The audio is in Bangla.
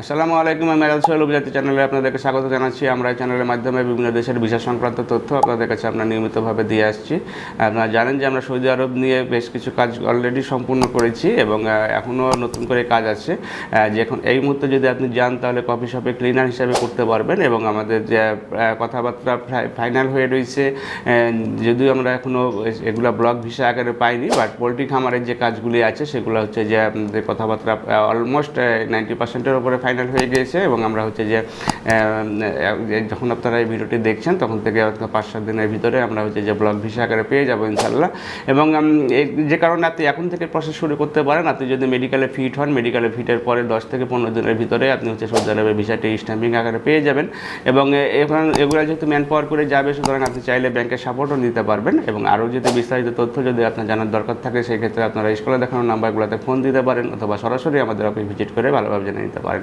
আসসালামু আলাইকুম, আমি আলাল সোহেল উপজাতি চ্যানেলে আপনাদেরকে স্বাগত জানাচ্ছি। আমরা এই চ্যানেলের মাধ্যমে বিভিন্ন দেশের ভিসা সংক্রান্ত তথ্য আপনাদের কাছে আমরা নিয়মিতভাবে দিয়ে আসছি। আপনারা জানেন যে আমরা সৌদি আরব নিয়ে বেশ কিছু কাজ অলরেডি সম্পূর্ণ করেছি এবং এখনও নতুন করে কাজ আছে। যে এখন এই মুহূর্তে যদি আপনি যান, তাহলে কফি শপে ক্লিনার হিসাবে করতে পারবেন এবং আমাদের যে কথাবার্তা ফাইনাল হয়ে রয়েছে যদিও আমরা এখনও এগুলো ব্লক ভিসা আকারে পাইনি বাট পোলট্রি খামারের যে কাজগুলি আছে, সেগুলো হচ্ছে যে, আপনাদের কথাবার্তা অলমোস্ট নাইনটি পার্সেন্টের উপরে ফাইনাল হয়ে গিয়েছে এবং আমরা হচ্ছে যে যখন আপনারা এই ভিডিওটি দেখছেন, তখন থেকে পাঁচ, সাত দিনের ভিতরে আমরা হচ্ছে যে ব্লগ ভিসা আকারে পেয়ে যাব ইনশাল্লাহ এবং যে কারণে আপনি এখন থেকে প্রসেস শুরু করতে পারেন, আপনি যদি মেডিকেলে ফিট হন মেডিকেলে ফিটের পরে দশ থেকে পনেরো দিনের ভিতরে আপনি হচ্ছে সৌদি আরবের ভিসাটি স্ট্যাম্পিং আকারে পেয়ে যাবেন। এবং এখন, এগুলো যেহেতু ম্যান পাওয়ার করে যাবে, সুতরাং আপনি চাইলে ব্যাংকের সাপোর্টও নিতে পারবেন এবং আরও যদি বিস্তারিত তথ্য যদি আপনার জানার দরকার থাকে, সেই ক্ষেত্রে আপনারা স্কুলে দেখানো নাম্বারগুলোতে ফোন দিতে পারেন, অথবা সরাসরি আমাদের অফিস ভিজিট করে ভালোভাবে জেনে নিতে পারেন।